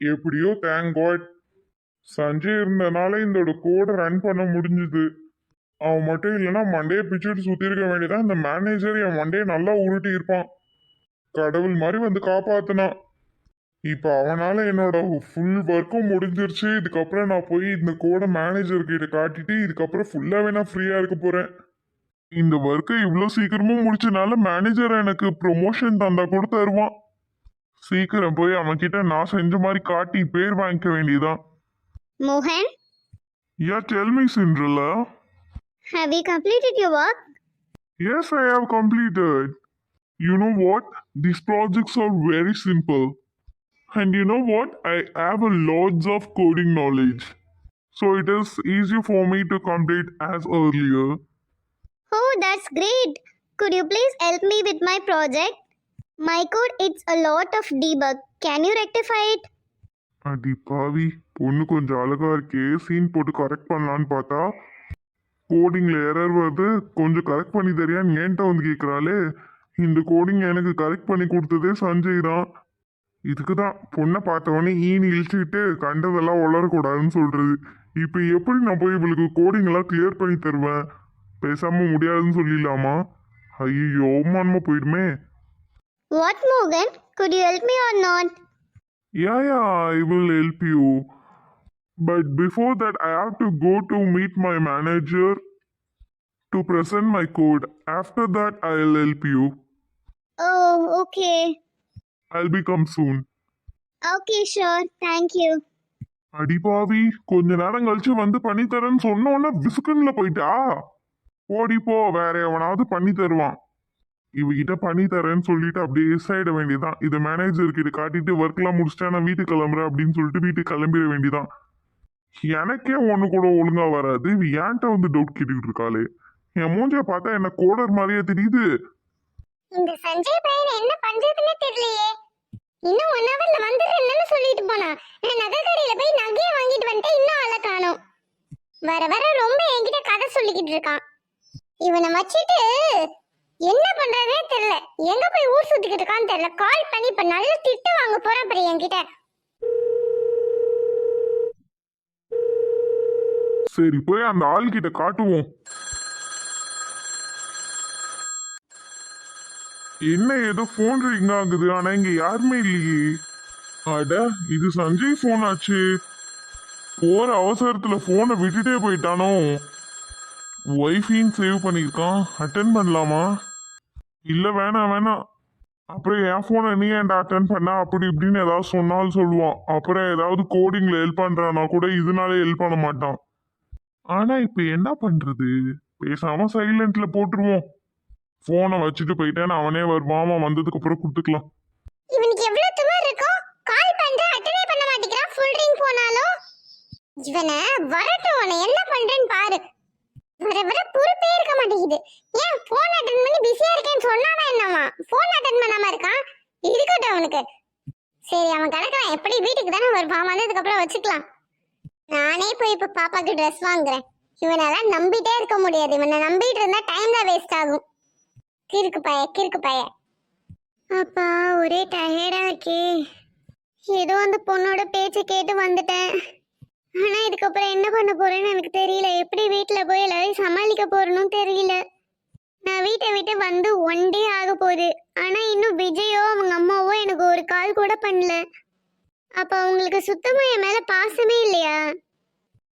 எப்படியோ thank God Sanjay இருந்தனால இந்தோட கோடை ரன் பண்ண முடிஞ்சுது. அவன் மட்டும் இல்லைன்னா மண்டையை பிச்சுட்டு சுத்தி இருக்க வேண்டியதான் இந்த மேனேஜர் என் மண்டையை நல்லா உருட்டி இருப்பான். கடவுள் மாதிரி வந்து காப்பாத்தினான். இப்போ அவனால என்னோட ஃபுல் ஒர்க்கும் முடிஞ்சிருச்சு. இதுக்கப்புறம் நான் போய் இந்த கோடை மேனேஜர் கிட்ட காட்டிட்டு இதுக்கப்புறம் ஃபுல்லாவே நான் ஃப்ரீயா இருக்க போறேன். இந்த ஒர்க்கை இவ்வளோ சீக்கிரமும் முடிச்சனால மேனேஜர் எனக்கு ப்ரொமோஷன் தந்தா கூட தருவான். சீக்கிரம் போய் அவன்கிட்ட நான் செஞ்ச மாதிரி காட்டி பேர் வாங்கிக்க வேண்டியதான் Mohan, yeah tell me Cinderella have you completed your work? Yes, I have completed. You know what? These projects are very simple. And you know what? I have a lots of coding knowledge. So it is easy for me to complete as earlier. Oh, that's great. Could you please help me with my project? My code it's a lot of debug. Can you rectify it? அடி பாவி பொண்ணு கொஞ்சம் அழகா இருக்கே scene போட்டு correct பண்ணலான்னு பார்த்தா? கோடிங்ல error வருது கொஞ்சம் கரெக்ட் பண்ணி தரியான்னு ஏன்ட்ட வந்து கேட்குறாளே இந்த கோடிங் எனக்கு கரெக்ட் பண்ணி கொடுத்ததே சஞ்சய் தான். இதுக்கு தான் பொண்ணை பார்த்தவொடனே ஈனி இழிச்சுக்கிட்டு கண்டதெல்லாம் உளரக்கூடாதுன்னு சொல்றது. இப்போ எப்படி நான் போய் இவளுக்கு கோடிங்கெல்லாம் கிளியர் பண்ணி தருவேன்? பேசாமல் முடியாதுன்னு சொல்லிடலாமா? ஐயோ அவமானமாக போயிடுமே What, Morgan? Could you help me or not? Yeah, yeah, I will help you. But before that, I have to go to meet my manager to present my code. After that, I'll help you. Oh, okay. I'll be come soon. Okay, sure. Thank you. அடிபாவி கொஞ்ச நேரம் கழிச்சு வந்து பண்ணி தரேன்னு சொன்னோன்னே பிஸ்கன்ல போயிட்டா ஓடி போ வேற எவனாவது பண்ணி தருவான் இவகிட்ட பண்ணி தரேன்னு சொல்லிட்டு அப்படியே சைட வேண்டியதான் இதை மேனேஜர் கிட்ட காட்டிட்டு ஒர்க்லாம் முடிச்சிட்டா நான் வீட்டுக்கு கிளம்புறேன் அப்படின்னு சொல்லிட்டு வீட்டுக்கு கிளம்பிட வேண்டியதான் எனக்கே ஒன்று கூட ஒழுங்காக வராது. இவ ஏன்ட்ட வந்து டவுட் கேட்டுக்கிட்டு இருக்காளே? என் மூஞ்ச பார்த்தா என்ன கோடர் மாதிரியே தெரியுது. இந்த சஞ்சய் பையன் என்ன பண்றதுன்னே தெரியலையே. இன்னும் ஒன் ஹவர்ல வந்துடுறேன்னு சொல்லிட்டு போனா. நான் நகை கடையில போய் நகையை வாங்கிட்டு வந்துட்டு இன்னும் ஆளை காணோம். வர வர ரொம்ப என்கிட்ட கதை சொல்லிக்கிட்டு இருக்கான். இவனை வச்சுட்டு என்ன பண்றதே தெரியல. எங்க போய் ஊர் சுத்திக்கிட்டு இருக்கான்னு தெரியல. கால் பண்ணி இப்ப நல்ல திட்டு வாங்க போறேன் அப்புறம் என்கிட்ட. சரி போய் அந்த ஆள் கிட்ட காட்டுவோம். என்ன ஏதோ ஃபோன் ரிங் ஆகுது. ஆனா இங்க யாருமே இல்லையே. அட இது சஞ்சய் போன் ஆச்சு. போற அவசரத்துல போனை விட்டுட்டே போயிட்டானோ. ஒய்ஃபையும் சேவ் பண்ணியிருக்கான். அட்டன் பண்ணலாமா? இல்ல வேணாம் வேணாம். அப்புறம் என் ஃபோனை நீ ஏன்டா அட்டன் பண்ண? அப்படி இப்படின்னு ஏதாவது சொன்னாலும் சொல்லுவான். அப்புறம் ஏதாவது கோடிங்ல ஹெல்ப் பண்றானா கூட இதனாலே ஹெல்ப் பண்ண மாட்டான். ஆனா இப்ப என்ன பண்றது? பேசாம சைலண்ட்ல போட்டுருவோம். ஃபோனை வச்சுட்டு போயிட்டேன் அவனே வருவான். அவன் வந்ததுக்கு அப்புறம் கொடுத்துக்கலாம். இவனுக்கு எவ்வளவு திமிர் இருக்கோ கால் பண்ற அட்டனே பண்ண மாட்டேங்கிறான். ஃபுல் ரிங் போனாலும் இவனை வரட்டும். என்ன பண்றேன்னு பாரு. வர வர பொறுப்பே இருக்க மாட்டேங்குது. ஏன் போன் அட்டன் பண்ணி பிஸியா இருக்கேன்னு சொன்னானா என்னவா போன் அட்டன் பண்ணாம இருக்கான் இருக்கட்டும் அவனுக்கு. சரி அவன் கிடக்குறான் எப்படி வீட்டுக்கு தானே வருவான்? வந்ததுக்கு அப்புறம் வச்சுக்கலாம். நானே போய் இப்ப பாப்பாக்கு ட்ரெஸ் வாங்குறேன். இவனெல்லாம் நம்பிட்டே இருக்க முடியாது. இவனை நம்பிட்டு இருந்தா டைம் தான் வேஸ்ட் ஆகும். கிறுக்கு பைய கிறுக்கு பைய. அப்பா ஒரே டயர்டா இருக்கே. ஏதோ அந்த பொண்ணோட பேச்சை கேட்டு வந்துட்டேன். ஆனா இதுக்கப்புறம் என்ன பண்ண போறேன்னு எனக்கு தெரியல. எப்படி வீட்டில் போய் எல்லாரையும் சமாளிக்க போறேன்னு தெரியல. நான் வீட்டை விட்டு வந்து ஒன் டே ஆக போகுது. ஆனா இன்னும் விஜயோ அவங்க அம்மாவோ எனக்கு ஒரு கால் கூட பண்ணல. அப்ப அவங்களுக்கு சுத்தமா என் மேல பாசமே இல்லையா?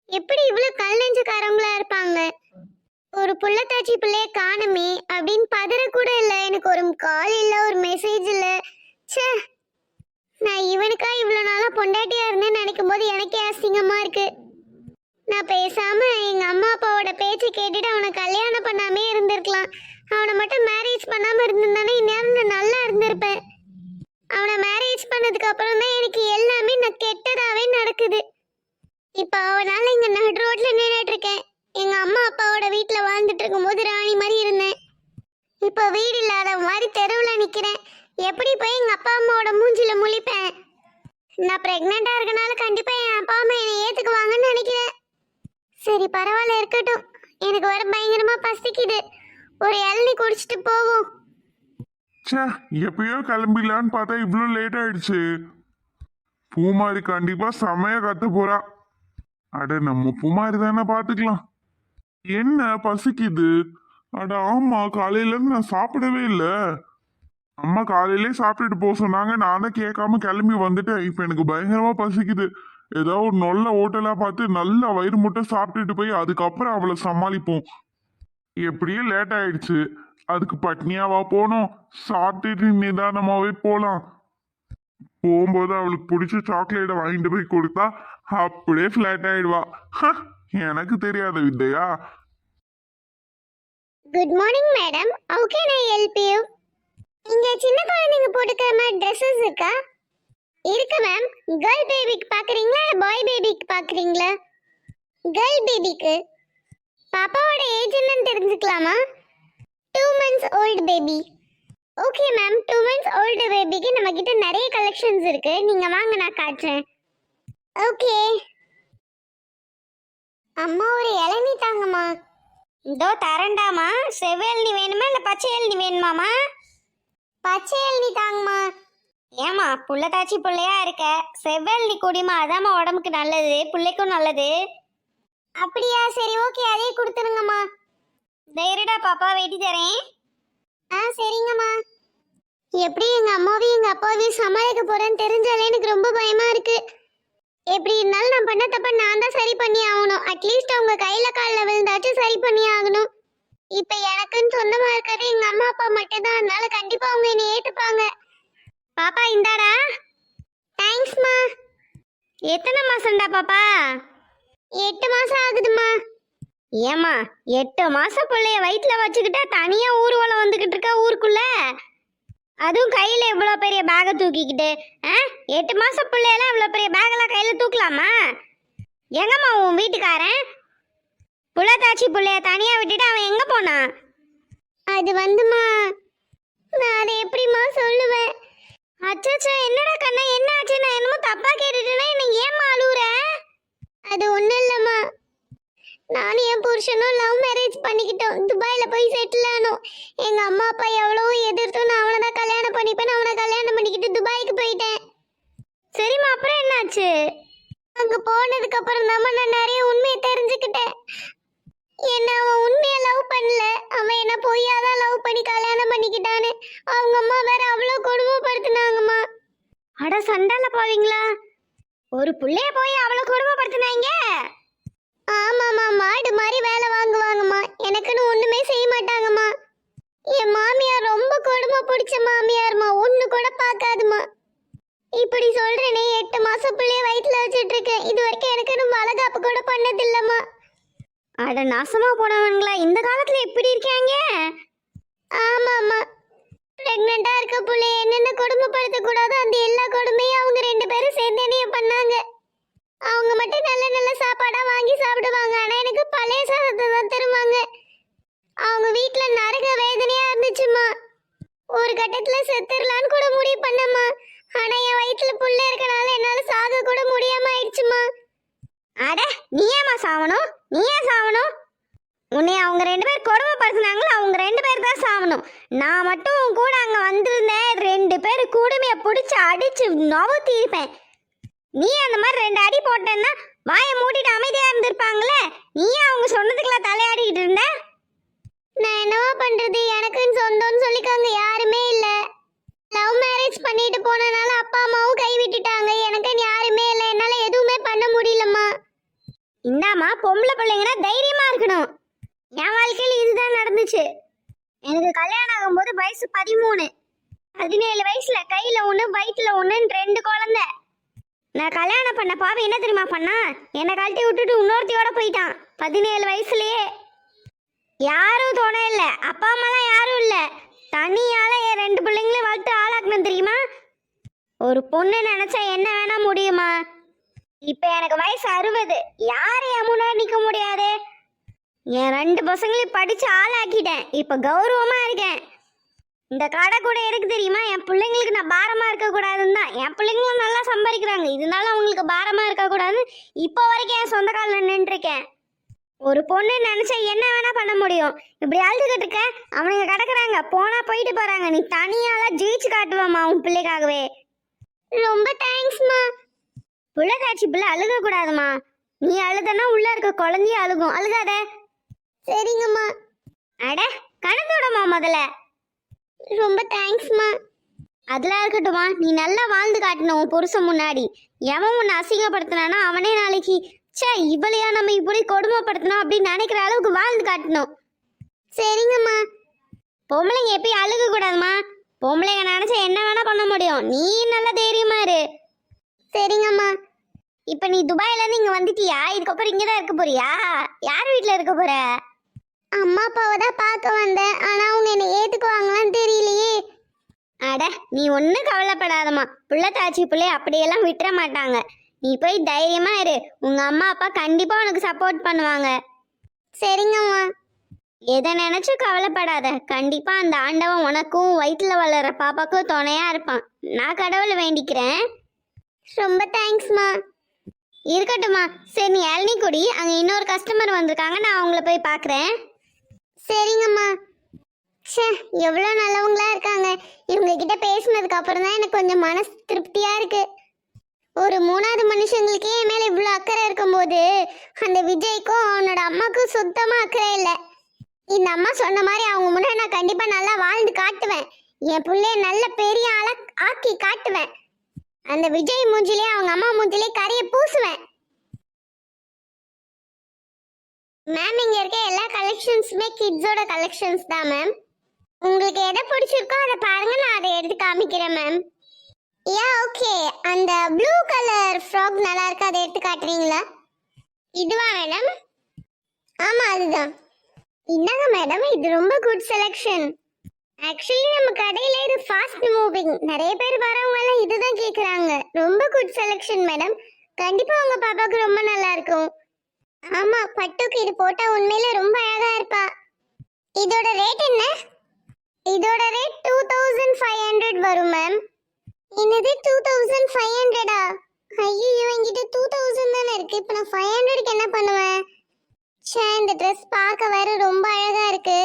எப்படி இவ்வளவு கல் நெஞ்சுக்காரங்களா இருப்பாங்க? ஒரு புள்ளத்தாச்சி பிள்ளைய காணுமே அப்படின்னு பதற கூட இல்ல. எனக்கு ஒரு கால் இல்ல ஒரு மெசேஜ் இல்ல. ச்சே நான் இவனுக்கா இவ்வளவு நாளா பொண்டாட்டியா இருந்தேன்னு நினைக்கும் போது எனக்கு அசிங்கமா இருக்கு. நான் பேசாம எங்க அம்மா அப்பாவோட பேச்சை கேட்டுட்டு அவனை கல்யாணம் பண்ணாமே இருந்திருக்கலாம். அவனை மட்டும் மேரேஜ் பண்ணாம இருந்திருந்தானே இந்நேரம் நான் நல்லா இருந்திருப்பேன். அவனை மேரேஜ் பண்ணதுக்கு அப்புறம் தான் எனக்கு எல்லாமே நான் கெட்டதாவே நடக்குது. இப்போ அவனால இங்க நடு ரோட்ல நின்றுட்டு இருக்கேன். எங்க அம்மா அப்பாவோட வீட்டுல வாழ்ந்துட்டு இருக்கும்போது ராணி மாதிரி இருந்தேன். இப்போ வீடு இல்லாத மாதிரி தெருவுல நிக்கிறேன். எப்படி போய் எங்க அப்பா அம்மாவோட மூஞ்சில முழிப்பேன்? நான் பிரெக்னெண்டா இருக்கனால கண்டிப்பா என் அப்பா அம்மா என்னை ஏத்துக்குவாங்கன்னு நினைக்கிறேன். சரி பரவாயில்ல இருக்கட்டும். எனக்கு வர பயங்கரமா பசிக்குது. ஒரு இளநி குடிச்சிட்டு போவோம். ச்சே எப்பயோ கிளம்பிடலான்னு பார்த்தா இவ்வளோ லேட் ஆயிடுச்சு. பூமாரி கண்டிப்பா செமையா கத்த போறா. அட நம்ம பூமாரி தானே பாத்துக்கலாம். என்ன பசிக்குது? அட ஆமா காலையில இருந்து நான் சாப்பிடவே இல்லை. அம்மா காலையிலே சாப்பிட்டுட்டு போக சொன்னாங்க. நானே கேட்காம கிளம்பி வந்துட்டேன். இப்போ எனக்கு பயங்கரமா பசிக்குது. ஏதோ ஒரு நல்ல ஹோட்டலா பார்த்து நல்லா வயிறு முட்டை சாப்பிட்டுட்டு போய் அதுக்கப்புறம் அவளை சமாளிப்போம். எப்படியும் லேட் ஆயிடுச்சு. அதுக்கு பட்னியாவா போனோம். சாப்பிட்டுட்டு நிதானமாவே போலாம். போகும்போது அவளுக்கு பிடிச்ச சாக்லேட்டை வாங்கிட்டு போய் கொடுத்தா அப்படியே ஃப்ளாட் ஆயிடுவா. ஹ, எனக்கு தெரியாத வித்தையா good morning madam how can I help you இங்க சின்ன குழந்தைங்க போட்டுக்கிற மாதிரி ட்ரெஸ்ஸஸ் இருக்கா? இருக்கு மேம் கேர்ள் பேபிக்கு பாக்குறீங்களா பாய் பேபிக்கு பாக்குறீங்களா? கேர்ள் பேபிக்கு பாப்பாவோட ஏஜ் என்னன்னு தெரிஞ்சுக்கலாமா? Two months old baby okay ma'am two months old பேபிக்கு நம்ம கிட்ட நிறைய கலெக்ஷன்ஸ் இருக்கு. நீங்க வாங்க நான் காட்டுறேன். ஓகே அம்மா ஒரு இளநீ தாங்கம்மா. இதோ தரண்டாமா செவ்வெழுநி வேணுமா இல்ல பச்சை எழுநி வேணுமாமா பச்சை எழுநி தாங்கம்மா. ஏமா புள்ளத்தாச்சி புள்ளையா இருக்க. செவ்வெழுநி குடிமா அதாம்மா உடம்புக்கு நல்லது பிள்ளைக்கும் நல்லது. அப்படியா சரி ஓகே அதே கொடுத்துருங்கம்மா. தைரியடா பாப்பா வெட்டி தரேன். ஆ சரிங்கம்மா. எப்படி எங்க அம்மாவையும் எங்க அப்பாவையும் சமாளிக்க போறேன்னு தெரிஞ்சாலே எனக்கு ரொம்ப பயமா இருக்கு. எப்படி இருந்தாலும் நான் பண்ண தப்ப நான் தான் சரி பண்ணி ஆகணும். அட்லீஸ்ட் அவங்க கையில கால்ல விழுந்தாச்சும் சரி பண்ணி ஆகணும். இப்ப எனக்குன்னு சொந்தமா இருக்கிறது எங்க அம்மா அப்பா மட்டும்தான். அதனால கண்டிப்பா அவங்க என்னை ஏத்துப்பாங்க. பாப்பா இந்தாடா. தேங்க்ஸ்மா எத்தனை மாசம்டா பாப்பா? எட்டு மாசம் ஆகுதுமா ஏமா எட்டு மாசம் பிள்ளைய வயிற்றுல வச்சுக்கிட்டா தனியா ஊர்வலம் வந்துகிட்டு இருக்கா ஊருக்குள்ள? அதுவும் கையில இவ்வளோ பெரிய பேகை தூக்கிக்கிட்டு ஆ? எட்டு மாசம் பிள்ளையெல்லாம் இவ்வளோ பெரிய பேகெல்லாம் கையில தூக்கலாமா? எங்கம்மா உன் வீட்டுக்காரன்? புலத்தாச்சி புள்ளைய தனியா விட்டுட்டு அவன் எங்க போனான் அது வந்துமா? நான் அதை எப்படிம்மா சொல்லுவேன்? அச்சச்சோ என்னடா கண்ணா என்ன ஆச்சு? நான் என்னமோ தப்பா கேட்டுட்டேன்னா என்ன ஏம்மா அழுகுற அது ஒன்றும் இல்லைம்மா. நானும் என் புருஷனும் லவ் மேரேஜ் பண்ணிக்கிட்டோம். துபாயில போய் செட்டில் ஆனோம். எங்க அம்மா அப்பா எவ்வளோ எதிர்த்தும் நான் அவனை தான் கல்யாணம் பண்ணிப்பேன் அவனை கல்யாணம் பண்ணிக்கிட்டு துபாய்க்கு போயிட்டேன். சரிம்மா அப்புறம் என்னாச்சு? அங்க போனதுக்கு அப்புறம் தான் நான் நிறைய உண்மையை தெரிஞ்சுக்கிட்டேன். என்ன அவன் உண்மையை லவ் பண்ணல? அவன் என்ன பொய்யாதான் லவ் பண்ணி கல்யாணம் பண்ணிக்கிட்டான்னு அவங்க அம்மா வேற அவ்வளோ கொடுமைப்படுத்தினாங்கம்மா. அட சண்டால போவீங்களா. ஒரு புள்ளைய போய் அவ்வளோ கொடுமைப்படுத்தினாங்க? ஆமாம்மா மாடு மாதிரி வேலை வாங்குவாங்கம்மா. எனக்குன்னு ஒன்றுமே செய்ய மாட்டாங்கம்மா. என் மாமியார் ரொம்ப கொடுமை பிடிச்ச மாமியார்மா ஒன்று கூட பார்க்காதுமா இப்படி சொல்றேனே எட்டு மாசம் பிள்ளைய வயிற்றுல வச்சுட்டு இருக்கேன். இது வரைக்கும் எனக்குன்னு வளகாப்பு கூட பண்ணதில்லம்மா. அட நாசமா போனவங்களா? இந்த காலத்துல எப்படி இருக்காங்க? ஆமாம்மா பிரெக்னண்டா இருக்க பிள்ளைய என்னென்ன கொடுமைப்படுத்த கூடாதோ அந்த எல்லா கொடுமையும் அவங்க ரெண்டு பேரும் சேர்ந்து என்னைய பண்ணாங்க. அவங்க மட்டும் நல்ல நல்ல சாப்பாடா வாங்கி சாப்பிடுவாங்க. ஆனா எனக்கு பழைய சாதத்தை தான் தருவாங்க. அவங்க வீட்ல நரக வேதனையா இருந்துச்சுமா ஒரு கட்டத்துல செத்துடலான்னு கூட முடிவு பண்ணம்மா. ஆனா என் வயிற்றுல புள்ள இருக்கனால என்னால சாக கூட முடியாம ஆயிடுச்சுமா அட நீ ஏமா சாவணும்? நீ ஏன் சாவணும். உன்னை அவங்க ரெண்டு பேர் கொடுமைப்படுத்தினாங்களோ அவங்க ரெண்டு பேர் தான் சாவணும். நான் மட்டும் உன் கூட அங்கே வந்திருந்தேன். ரெண்டு பேர் கூடுமையை பிடிச்சி அடித்து நவுத்திருப்பேன் நீ அந்த மாதிரி ரெண்டு அடி போட்டேன்னா வாயை மூடிட்டு அமைதியாக இருந்திருப்பாங்களே? நீ அவங்க சொன்னதுக்கெல்லாம் தலையாடிக்கிட்டு இருந்த? நான் என்னவா பண்ணுறது எனக்குன்னு சொந்தம்னு சொல்லிக்காங்க யாருமே இல்லை. லவ் மேரேஜ் பண்ணிட்டு போனனால அப்பா அம்மாவும் கை விட்டுட்டாங்க. எனக்குன்னு யாருமே இல்லை. என்னால் எதுவுமே பண்ண முடியலம்மா. இந்தாமா பொம்பளை பிள்ளைங்கன்னா தைரியமா இருக்கணும். என் வாழ்க்கையில் இதுதான் நடந்துச்சு. எனக்கு கல்யாணம் ஆகும்போது வயசு பதிமூணு. பதினேழு வயசுல கையில ஒன்று வயிற்றுல ஒன்றுன்னு ரெண்டு குழந்தை. நான் கல்யாணம் பண்ண பாவை என்ன தெரியுமா பண்ணா? என்னை கழட்டி விட்டுட்டு இன்னொருத்தியோட போயிட்டான் பதினேழு வயசுலயே. யாரும் துணை இல்லை. அப்பா அம்மாலாம் யாரும் இல்லை. தனியால என் ரெண்டு பிள்ளைங்களையும் வளர்த்து ஆளாக்கணும் தெரியுமா? ஒரு பொண்ணு நினைச்சா என்ன வேணா முடியுமா? இப்ப எனக்கு வயசு அறுபது. யார் என் முன்னாடி நிக்க முடியாது. என் ரெண்டு பசங்களையும் படிச்சு ஆளாக்கிட்டேன். இப்ப கௌரவமா இருக்கேன். இந்த கடை கூட எதுக்கு தெரியுமா? என் பிள்ளைங்களுக்கு நான் பாரமா இருக்க கூடாதுன்னு தான். என் பிள்ளைங்களும் நல்லா சம்பாதிக்கிறாங்க. இதனால அவங்களுக்கு பாரமா இருக்க கூடாது இப்போ வரைக்கும் என் சொந்த காலில் நின்றுருக்கேன். ஒரு பொண்ணு நினைச்சா என்ன வேணா பண்ண முடியும். இப்படி அழுதுகிட்டு இருக்க அவனுங்க கிடக்குறாங்க. போனா போயிட்டு போறாங்க. நீ தனியால ஜெயிச்சு காட்டுவாமா உன் பிள்ளைக்காகவே. ரொம்ப தேங்க்ஸ்மா புள்ள காட்சி பிள்ளை அழுக கூடாதுமா. நீ அழுதனா உள்ள இருக்க குழந்தைய அழுகும். அழுகாத. சரிங்கம்மா. அட கணக்கு விடமா முதல்ல. ரொம்ப தேங்க்ஸ்மா. அதெல்லாம் இருக்கட்டுமா நீ நல்லா வாழ்ந்து காட்டணும் உன் புருஷன் முன்னாடி. எவன் உன்னை அசிங்கப்படுத்தினானா அவனே நாளைக்கு ச்சே இவளையா நம்ம இப்படி கொடுமைப்படுத்தணும் அப்படின்னு நினைக்கிற அளவுக்கு வாழ்ந்து காட்டணும் சரிங்கம்மா. பொம்பளைங்க எப்பயும் அழுக கூடாதுமா பொம்பளைங்க நினைச்சா என்ன வேணா பண்ண முடியும். நீ நல்லா தைரியமா இரு. சரிங்கம்மா. இப்ப நீ துபாயில இருந்து இங்க வந்துட்டியா? இதுக்கப்புறம் இங்க தான் இருக்க போறியா? யார் வீட்ல இருக்க போற? அம்மா அப்பாவை தான் பார்க்க வந்தேன். ஆனா அவங்க என்னை ஏத்துக்குவாங்களான்னு தெரியலையே. அட நீ ஒன்றும் கவலைப்படாதம்மா. புள்ள தாச்சி பிள்ளை அப்படியெல்லாம் விட்டுற மாட்டாங்க. நீ போய் தைரியமா இரு. உங்க அம்மா அப்பா கண்டிப்பா உனக்கு சப்போர்ட் பண்ணுவாங்க. சரிங்கம்மா எதை நினைச்சும் கவலைப்படாத. கண்டிப்பா அந்த ஆண்டவன் உனக்கும் வயிற்றுல வளர்ற பாப்பாக்கும் துணையா இருப்பான். நான் கடவுளை வேண்டிக்கிறேன். ரொம்ப தேங்க்ஸ்மா இருக்கட்டும்மா. சரி நீ இளநீ குடி. அங்க இன்னொரு கஸ்டமர் வந்திருக்காங்க. நான் அவங்கள போய் பார்க்குறேன் சரிங்கம்மா. ச்சே எவ்வளோ நல்லவங்களா இருக்காங்க. இவங்க கிட்ட பேசினதுக்கு அப்புறம் தான் எனக்கு கொஞ்சம் மனசு திருப்தியா இருக்கு. ஒரு மூணாவது மனுஷங்களுக்கே என் மேல இவ்வளோ அக்கறை இருக்கும்போது அந்த விஜய்க்கும் அவனோட அம்மாக்கும் சுத்தமா அக்கறை இல்லை. இந்த அம்மா சொன்ன மாதிரி அவங்க முன்னாடி நான் கண்டிப்பா நல்லா வாழ்ந்து காட்டுவேன். என் பிள்ளைய நல்ல பெரிய ஆளா ஆக்கி காட்டுவேன். அந்த விஜய் மூஞ்சிலே அவங்க அம்மா மூஞ்சிலே கரையை பூசுவேன். மேம் இங்க இருக்க எல்லா கலெக்ஷன்ஸுமே கிட்ஸோட கலெக்ஷன்ஸ் தான் மேம் உங்களுக்கு எதை பிடிச்சிருக்கோ அதை பாருங்க நான் அதை எடுத்து காமிக்கிறேன் மேம் யா ஓகே அந்த ப்ளூ கலர் ஃப்ராக் நல்லா இருக்கு? அதை எடுத்து காட்டுறீங்களா? இதுவா மேடம் ஆமா அதுதான். என்னங்க மேடம் இது ரொம்ப குட் செலெக்ஷன் ஆக்சுவலி நம்ம கடையில இது ஷாப்பிங் நிறைய பேர் வரவங்க எல்லாம் இதுதான் கேக்குறாங்க. ரொம்ப குட் செலெக்ஷன் மேடம் கண்டிப்பா உங்க பாப்பாக்கு ரொம்ப நல்லா இருக்கும். ஆமா பட்டுக்கு இது போட்டா உண்மையில ரொம்ப அழகா இருப்பா. இதோட ரேட் என்ன? இதோட rate two thousand five hundred வரும் மேம் என்னது டூ தௌசண்ட் ஃபைவ் ஹண்ட்ரடா ஐயோ என்கிட்ட டூ தௌசண்ட் தானே இருக்கு. இப்போ நான் ஃபைவ் ஹண்ட்ரட்க்கு என்ன பண்ணுவேன்? ச்சே இந்த ட்ரெஸ் பார்க்க வேற ரொம்ப அழகா இருக்கு.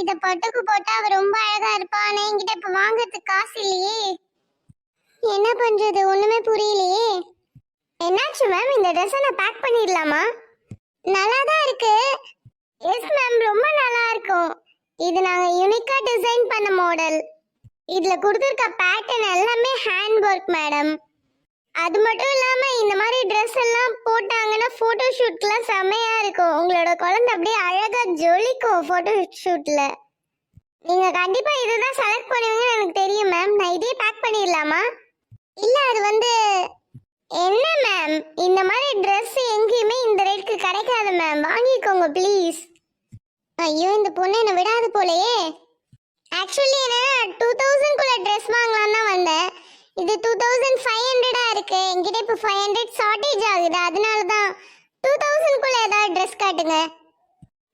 இத பட்டுக்கு போட்டா அவ ரொம்ப அழகா இருப்பா. ஆனா என்கிட்ட இப்ப வாங்குறதுக்கு காசு இல்லையே. என்ன பண்றது? ஒண்ணுமே புரியலையே. என்னாச்சு மேம் இந்த ட்ரெஸ்ஸை நான் பேக் பண்ணிடலாமா? நல்லா தான் இருக்கு. எஸ் மேம் ரொம்ப நல்லா இருக்கும். இது நாங்க யூனிக்கா டிசைன் பண்ண மாடல் இதுல கொடுத்துருக்க பேட்டர்ன் எல்லாமே ஹேண்ட் ஒர்க் மேடம் அது மட்டும் இல்லாம இந்த மாதிரி ட்ரெஸ் எல்லாம் போட்டாங்கன்னா போட்டோ ஷூட்லாம் செமையா இருக்கும். உங்களோட குழந்தை அப்படியே அழகா ஜொலிக்கும் போட்டோ ஷூட்ல நீங்க கண்டிப்பா இதுதான் செலக்ட் பண்ணுவீங்கன்னு எனக்கு தெரியும் மேம் நான் இதே பேக் பண்ணிடலாமா? இல்ல அது வந்து என்ன மேம் இந்த மாதிரி ட்ரெஸ் எங்கேயுமே இந்த ரேட்க்கு கிடைக்காது மேம் வாங்கிக்கோங்க ப்ளீஸ் ஐயோ இந்த பொண்ணு என்ன விடாது போலயே. ஆக்சுவலி என்ன டூ தௌசண்ட்குள்ளே ட்ரெஸ் வாங்கலாம் தான் வந்தேன். இது டூ தௌசண்ட் ஃபைவ் ஹண்ட்ரடாக இருக்குது என்கிட்ட இப்போ ஃபைவ் ஹண்ட்ரட் ஷார்ட்டேஜ் ஆகுது. அதனால தான் டூ தௌசண்ட்குள்ளே ஏதாவது ட்ரெஸ் காட்டுங்க.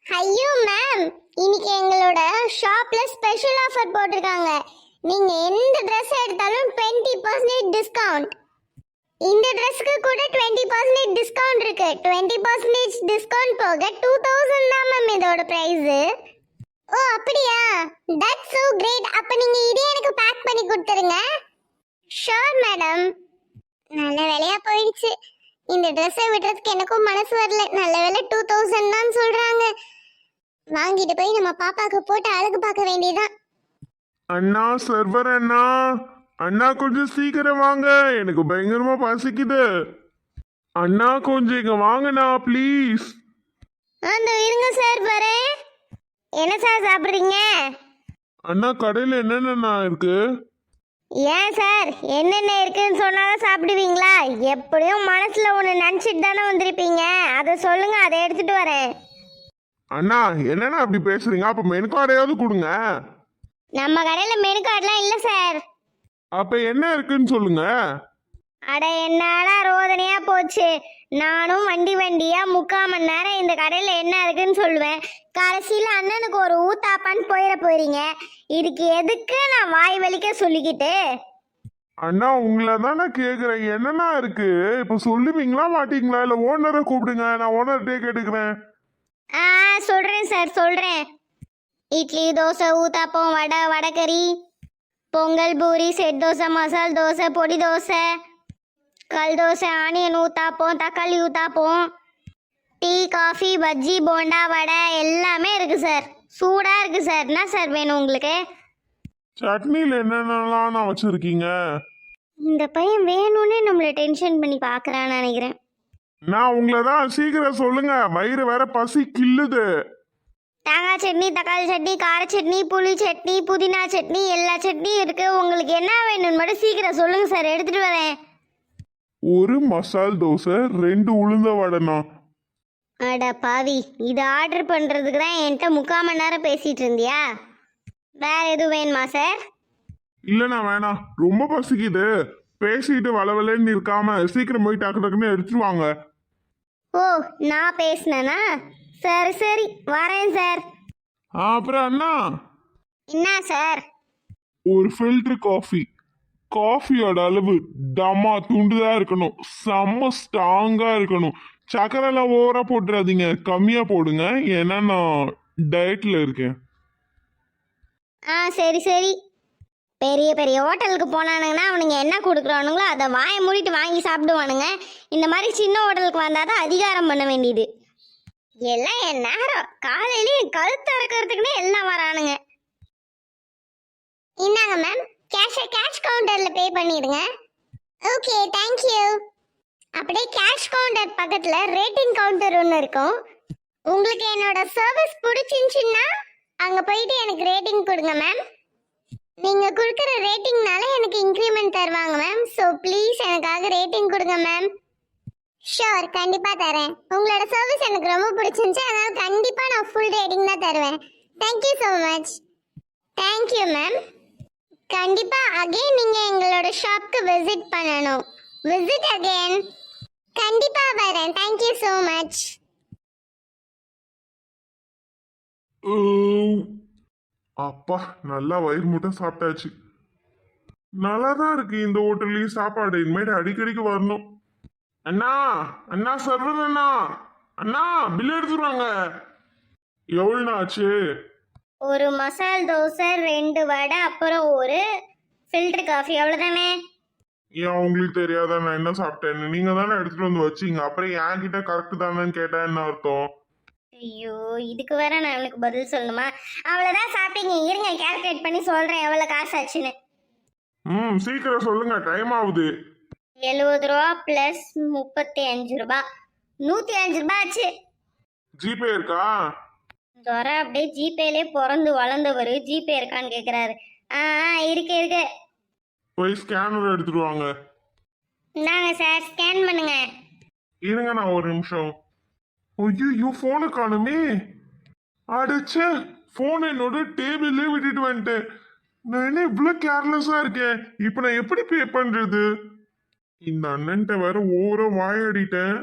ஐயோ மேம் இன்னைக்கு எங்களோட ஷாப்பில் ஸ்பெஷல் ஆஃபர் போட்டிருக்காங்க. நீங்கள் எந்த ட்ரெஸ் எடுத்தாலும் டுவெண்ட்டி பர்சன்டேஜ் டிஸ்கவுண்ட் இந்த ட்ரெஸ்க்கு கூட டுவெண்ட்டி பர்சன்டேஜ் டிஸ்கவுண்ட் இருக்கு. டுவெண்ட்டி பர்சன்டேஜ் டிஸ்கவுண்ட் போக டூ தௌசண்ட் தான் மேம் இதோட ப்ரைஸு ஓ அப்படியா? தட்ஸ் so கிரேட் அப்போ நீங்கள் இதே எனக்கு பேக் பண்ணி கொடுத்துருங்க. ஷோர் மேடம் நல்ல வேலையா போயிடுச்சு. இந்த ட்ரெஸ்ஸை விடுறதுக்கு எனக்கும் மனசு வரல. நல்ல வேலை டூ தௌசண்ட் தான் சொல்றாங்க. வாங்கிட்டு போய் நம்ம பாப்பாக்கு போட்டு அழகு பார்க்க வேண்டியதான் அண்ணா சர்வர் அண்ணா. அண்ணா கொஞ்சம் சீக்கிரம் வாங்க. எனக்கு பயங்கரமா பசிக்குது. அண்ணா கொஞ்சம் இங்க வாங்கண்ணா ப்ளீஸ் அந்த இருங்க சார் வரேன். என்ன சார் சாப்பிட்றீங்க? அண்ணா கடையில் என்னென்னண்ணா இருக்கு? ஏன் சார்? என்னென்ன இருக்குன்னு சொன்னாதான் சாப்பிடுவீங்களா? எப்படியும் மனசுல ஒன்று நினச்சிட்டு தானே வந்திருப்பீங்க. அதை சொல்லுங்க அதை எடுத்துட்டு வரேன். அண்ணா என்னண்ணா அப்படி பேசுறீங்க? அப்ப மெனு கார்டையாவது கொடுங்க. நம்ம கடையில் மெனு கார்டெலாம் இல்லை சார். அப்ப என்ன இருக்குன்னு சொல்லுங்க. அட என்னடா ரோதனையா போச்சு. நானும் வண்டி வண்டியா முக்கால் மணி நேரம் இந்த கடையில் என்ன இருக்குன்னு சொல்லுவேன். கடைசியில் அண்ணனுக்கு ஒரு ஊத்தாப்பான்னு போயிட போறீங்க. இதுக்கு எதுக்கு நான் வாய் வலிக்க சொல்லிக்கிட்டு? அண்ணா உங்களை தானே கேக்குறேன். என்னண்ணா இருக்கு? இப்ப சொல்லுவீங்களா மாட்டீங்களா? இல்ல ஓனரை கூப்பிடுங்க நான் ஓனர்கிட்டே கேட்டுக்கிறேன். ஆ சொல்கிறேன் சார் சொல்கிறேன் இட்லி தோசை ஊத்தாப்பம் வடை வடைக்கறி பொங்கல் பூரி செட் தோசை மசால் தோசை பொடி தோசை. கல் தோசை ஆனியன் ஊத்தாப்போம் தக்காளி ஊத்தாப்போம் டீ காஃபி பஜ்ஜி போண்டா வடை எல்லாமே இருக்கு சார். சூடா இருக்கு சார். என்ன சார் வேணும் உங்களுக்கு? சட்னியில் என்னென்னலாம் நான் வச்சுருக்கீங்க? இந்த பையன் வேணும்னே நம்மளை டென்ஷன் பண்ணி பார்க்கறான்னு நினைக்கிறேன். நான் உங்களை தான் சீக்கிரம் சொல்லுங்க. வயிறு வேற பசி கில்லுது தேங்காய் சட்னி தக்காளி சட்னி கார சட்னி புளி சட்னி புதினா சட்னி எல்லா சட்னியும் இருக்கு. உங்களுக்கு என்ன வேணும்னு மட்டும் சீக்கிரம் சொல்லுங்க சார். எடுத்துட்டு வரேன். ஒரு மசால் தோசை ரெண்டு உளுந்த வடைண்ணா அட பாவி இது ஆர்டர் பண்ணுறதுக்கு தான் என்கிட்ட முக்கால் மணி நேரம் பேசிகிட்டு இருந்தியா? வேற எதுவும் வேணுமா சார்? இல்லைண்ணா வேணாம். ரொம்ப பசிக்குது. பேசிட்டு வளவலன்னு இருக்காம சீக்கிரம் போய் டக்கு டக்குன்னு எடுத்துட்டு வாங்க ஓ நான் பேசினேனா? சரி சரி வரேன் சார். அப்புறம் அண்ணா. என்ன சார்? ஒரு ஃபில்டர் காஃபி காஃபியோட அளவு டமா துண்டுதான் இருக்கணும். செம்ம ஸ்ட்ராங்காக இருக்கணும். சக்கரைலாம் ஓவராக போட்டுறாதீங்க. கம்மியாக போடுங்க. ஏன்னா நான் டயட்டில் இருக்கேன். ஆ சரி சரி. பெரிய பெரிய ஹோட்டலுக்கு போனானுங்கன்னா அவனுங்க என்ன கொடுக்குறானுங்களோ அதை வாயை மூடிட்டு வாங்கி சாப்பிடுவானுங்க. இந்த மாதிரி சின்ன ஹோட்டலுக்கு வந்தால் தான் அதிகாரம் பண்ண வேண்டியது. எல்லாம் என் நேரம். காலையிலே கழுத்து அறக்கிறதுக்குன்னே எல்லாம் வரானுங்க. என்னங்க மேம் கேஷை கேஷ் கவுண்டர்ல பே பண்ணிடுங்க. ஓகே தேங்க்யூ அப்படியே கேஷ் கவுண்டர் பக்கத்துல ரேட்டிங் கவுண்டர் ஒன்று இருக்கும். உங்களுக்கு என்னோட சர்வீஸ் பிடிச்சிருந்துச்சுன்னா அங்க போயிட்டு எனக்கு ரேட்டிங் கொடுங்க மேம் நீங்க கொடுக்குற ரேட்டிங்னால எனக்கு இன்க்ரிமெண்ட் தருவாங்க மேம் ஸோ ப்ளீஸ் எனக்காக ரேட்டிங் கொடுங்க மேம் ஷோர் கண்டிப்பாக தரேன். உங்களோட சர்வீஸ் எனக்கு ரொம்ப பிடிச்சிருந்துச்சு. அதனால கண்டிப்பாக நான் ஃபுல் ரேட்டிங் தான் தருவேன். Thank you so much thank you ma'am கண்டிப்பா அகைன் நீங்க எங்களோட ஷாப்க்கு விசிட் பண்ணணும். விசிட் அகைன் கண்டிப்பா வரேன். தேங்க்யூ சோ மச் அப்பா நல்லா வயிறு முட்டை சாப்பிட்டாச்சு. நல்லா தான் இருக்கு இந்த ஹோட்டல்லையும் சாப்பாடு. இனிமேட்டு அடிக்கடிக்கு வரணும். அண்ணா அண்ணா சர்வர் அண்ணா. அண்ணா பில் எடுத்துருவாங்க எவ்வளோண்ணா ஆச்சு? ஒரு மசால் தோசை ரெண்டு வடை அப்புறம் ஒரு ஃபில்டர் காஃபி அவ்வளோதானே ஏன் உங்களுக்கு தெரியாதா? நான் என்ன சாப்பிட்டேன்னு? நீங்க தானே எடுத்துட்டு வந்து வச்சீங்க. அப்புறம் என்கிட்ட கரெக்ட் தானேன்னு கேட்டா என்ன அர்த்தம்? ஐயோ இதுக்கு வேற நான் அவனுக்கு பதில் சொல்லணுமா? அவ்வளோதான் சாப்பிட்டீங்க. இருங்க கேல்குலேட் பண்ணி சொல்கிறேன் எவ்வளோ காசு ஆச்சுன்னு. ம் சீக்கிரம் சொல்லுங்க. டைம் ஆகுது. எழுபது ரூபா ப்ளஸ் முப்பத்தி அஞ்சு ரூபா. நூற்றி அஞ்சு ரூபா ஆச்சு. ஜிபே இருக்கா? துறை அப்படியே ஜிபேலே பிறந்து வளர்ந்தவர் ஜிபே இருக்கான்னு கேட்குறாரு ஆ இருக்கு இருக்கு. போய் ஸ்கேனர் எடுத்துட்டு வாங்க. இந்தாங்க சார் ஸ்கேன் பண்ணுங்க. இருங்க நான் ஒரு நிமிஷம். ஐயோ ஃபோனை காணுமே. அடைச்சே ஃபோன் என்னோட டேபிள்லே விட்டுட்டு வந்துட்டேன். நான் என்ன இவ்வளோ கேர்லெஸ்ஸாக இருக்கேன்? இப்போ நான் எப்படி பே பண்ணுறது இந்த அண்ணன்ட்ட வேற ஓவரா வாயாடிட்டேன்.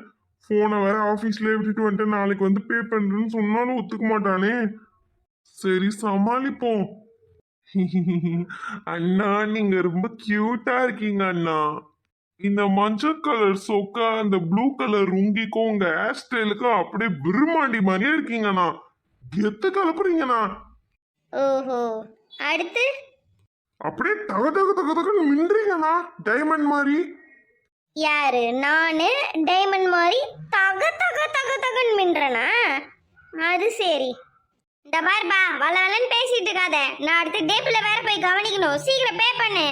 ஃபோனை வேற ஆஃபீஸ்லேயே விட்டுட்டு வந்துட்டேன். நாளைக்கு வந்து பே பண்ணுறேன்னு சொன்னாலும் ஒத்துக்க மாட்டானே. சரி சமாளிப்போம். அண்ணா நீங்க ரொம்ப கியூட்டா இருக்கீங்க அண்ணா. இந்த மஞ்சள் கலர் சொக்கா அந்த ப்ளூ கலர் ருங்கிக்கும் உங்க ஹேர் ஸ்டைலுக்கும் அப்படியே பிரம்மாண்டி மாதிரியே இருக்கீங்கண்ணா கெத்து கலப்புறீங்கண்ணா ஓஹோ. அடுத்து? அப்படியே தக தக தக தகன்னு மின்றீங்கண்ணா டைமண்ட் மாதிரி. யாரு? நானு டைமண்ட் மாதிரி தக தக தக தகன்னு மின்றனா? அது சரி. இந்த பாருப்பா வள வளன்னு பேசிட்டு இருக்காத. நான் அடுத்த டேபிள்ல வேற போய் கவனிக்கணும். சீக்கிரம் பே பண்ணு.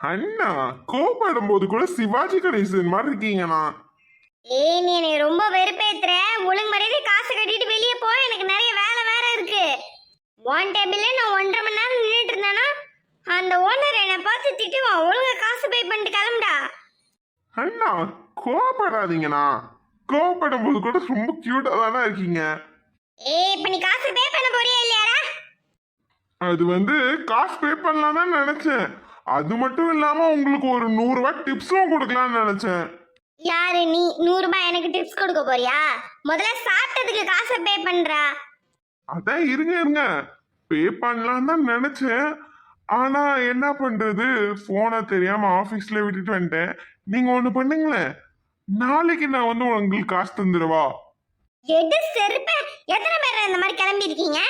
அண்ணா கோபப்படும் போது கூட சிவாஜி கணேசன் மாதிரி இருக்கீங்கண்ணா ஏய் நீ என்னை ரொம்ப வெறுப்பேத்துற. ஒழுங்கு மரியாதை காசு கட்டிட்டு வெளியே போ. எனக்கு நிறைய வேலை வேற இருக்கு. ஒன் டேபிள்ல நான் ஒன்றரை மணி நேரம் நின்றுட்டு இருந்தேனா அந்த ஓனர் என்னை பார்த்து திட்டுவான். ஒழுங்கா காசு பே பண்ணிட்டு கிளம்புடா. அண்ணா கோபப்படாதீங்கண்ணா கோபப்படும் போது கூட ரொம்ப கியூட்டா தானே இருக்கீங்க. ஏய் இப்ப நீ காசு பே பண்ண போறியா இல்லையாடா? அது வந்து காசு பே பண்ணலாம் தான் நினைச்சேன். அது மட்டும் இல்லாம உங்களுக்கு ஒரு நூறு ரூபாய் டிப்ஸும் கொடுக்கலாம்னு நினைச்சேன். யாரு நீ? நூறு ரூபாய் எனக்கு டிப்ஸ் கொடுக்க போறியா? முதல்ல சாப்பிட்டதுக்கு காசை பே பண்றா. அதான் இருங்க இருங்க. பே பண்ணலாம் தான் நினைச்சேன். ஆனா என்ன பண்றது? போனை தெரியாம ஆபீஸ்ல விட்டுட்டு வந்துட்டேன். நீங்க ஒண்ணு பண்ணுங்களேன். நாளைக்கு நான் வந்து உங்களுக்கு காசு தந்துடுவா எது செருப்ப. எத்தனை பேர் இந்த மாதிரி கிளம்பி இருக்கீங்க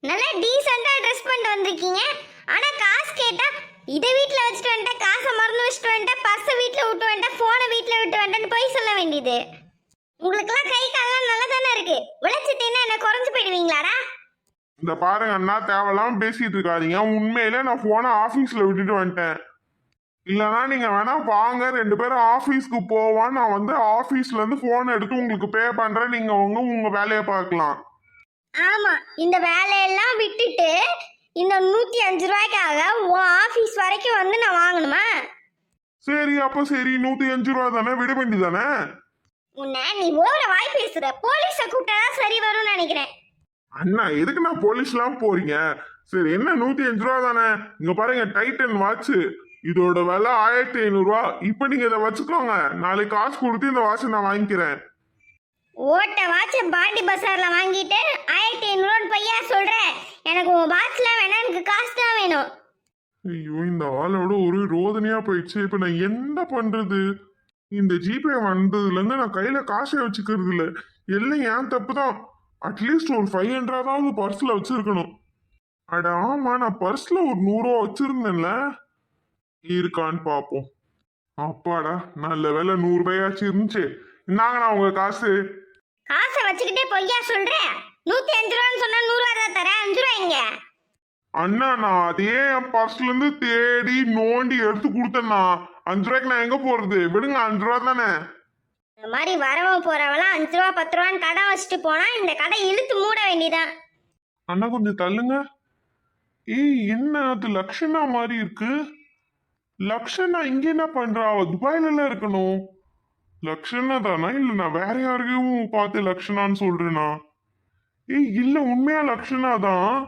நல்லா டீசெண்டா ட்ரெஸ் பண்ணிட்டு வந்திருக்கீங்க. ஆனா காசு கேட்டா இதை வீட்ல வச்சுட்டு வந்துட்டேன். காசை மறந்து வச்சுட்டு வந்துட்டேன். பர்ஸை வீட்ல விட்டு வந்துட்டேன். வேண்டியது. உங்களுக்கெல்லாம் கை காலெல்லாம் நல்லா தானே இருக்கு. உழைச்சி என்ன குறைஞ்சு போயிடுவீங்களாடா? இந்த பாருங்க அண்ணா தேவையில்லாம பேசிட்டு இருக்காதீங்க. உண்மையிலே நான் போனை ஆபீஸ்ல விட்டுட்டு வந்துட்டேன். இல்லைன்னா நீங்க வேணா வாங்க ரெண்டு பேரும் ஆபீஸ்க்கு போவான் நான் வந்து ஆபீஸ்ல இருந்து போன் எடுத்து உங்களுக்கு பே பண்றேன். நீங்க உங்க உங்க வேலையை பார்க்கலாம். ஆமா இந்த வேலையெல்லாம் விட்டுட்டு இந்த நூத்தி அஞ்சு ரூபாய்க்காக உன் ஆபீஸ் வரைக்கும் வந்து நான் வாங்கணுமா? சரி அப்ப சரி நூத்தி அஞ்சு ரூபா தானே? விட வேண்டியதானே உன்னை நீ ஓவர வாய் பேசுற. போலீஸ கூப்பிட்டாதான் சரி வரும்னு நினைக்கிறேன். அண்ணா எதுக்கு நான் போலீஸ்லாம் போறீங்க? சரி என்ன நூத்தி அஞ்சு ரூபா தானே? இங்க பாருங்க டைட்டன் வாட்ச் இதோட விலை ஆயிரத்தி ஐநூறு ரூபா. இப்போ நீங்க இதை வச்சுக்கோங்க. நாளைக்கு காசு கொடுத்து இந்த வாட்சை நான் வாங்கிக்கிறேன். ஓட்ட வாட்ச பாண்டி பஸார்ல வாங்கிட்டு ஆயிரத்தி ஐநூறுன்னு பையா சொல்ற? எனக்கு உன் வாட்ச்ல வேணா எனக்கு காசு தான் வேணும். ஐயோ இந்த ஆளோட ஒரு ரோதனையா போயிடுச்சு. இப்ப நான் என்ன பண்றது? இந்த ஜிபே வந்ததுல இருந்து நான் கையில காசே வச்சுக்கிறது இல்ல எல்லாம் ஏன் தப்பு தான். அட்லீஸ்ட் ஒரு ஃபைவ் ஹண்ட்ரடாவது பர்ஸ்ல வச்சிருக்கணும். அட ஆமா நான் பர்ஸ்ல ஒரு நூறுரூவா வச்சிருந்தேன்ல. இருக்கான்னு பார்ப்போம் அப்பாடா நல்ல வேலை நூறு ரூபாயாச்சும் இருந்துச்சு. இந்தாங்கண்ணா உங்க காசு. காசை வச்சுக்கிட்டே பொய்யா சொல்ற? நூத்தி அஞ்சு ரூபான்னு சொன்னா நூறு ரூபா தான் தரேன். அஞ்சு ரூபாய்ங்க அண்ணா நான் அதே என் பர்ஸ்ல இருந்து தேடி நோண்டி எடுத்து கொடுத்தேண்ணா. அஞ்சு ரூபாய்க்கு நான் எங்க போறது? விடுங்க அஞ்சு ரூபா தானே. இந்த மாதிரி வரவன் போறவெல்லாம் அஞ்சு ரூபா பத்து ரூபான்னு கடை வச்சுட்டு போனா இந்த கடை இழுத்து மூட வேண்டியதான் அண்ணா கொஞ்சம் தள்ளுங்க. ஏய் என்ன அது லக்ஷனா மாதிரி இருக்கு? லக்ஷனா இங்க என்ன பண்றா? அவ துபாயில எல்லாம் இருக்கணும். லக்ஷனா தானா? இல்ல நான் வேற யாரையும் பார்த்து லக்ஷனான்னு சொல்றேனா? ஏய் இல்ல உண்மையா லக்ஷனா தான்?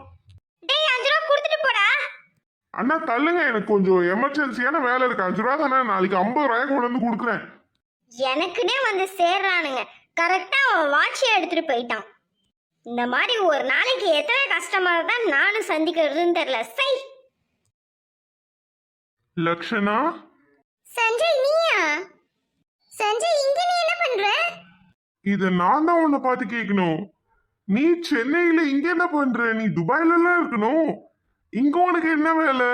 டேய் அஞ்சு ரூபா கொடுத்துட்டு போடா. அண்ணா தள்ளுங்க. எனக்கு கொஞ்சம் எமர்ஜென்சியான வேலை இருக்கு. அஞ்சு ரூபா தானே நாளைக்கு ஐம்பது ரூபாய் கொண்டு வந்து கொடுக்குறேன். எனக்குனே வந்து சேர்றானுங்க. கரெக்டா அவன் வாட்சியை எடுத்துட்டு போயிட்டான். இந்த மாதிரி ஒரு நாளைக்கு எத்தனை கஸ்டமர் தான் நானும் சந்திக்கிறதுன்னு தெரியல. சை. லக்ஷனா? சஞ்சய் நீயா? சஞ்சய் இங்க நீ என்ன பண்ற? இத நான் தான் உன்னை பார்த்து கேட்கணும் நீ சென்னையில இங்க என்ன பண்ற? நீ துபாயில எல்லாம் இருக்கணும். இங்க உனக்கு என்ன வேலை?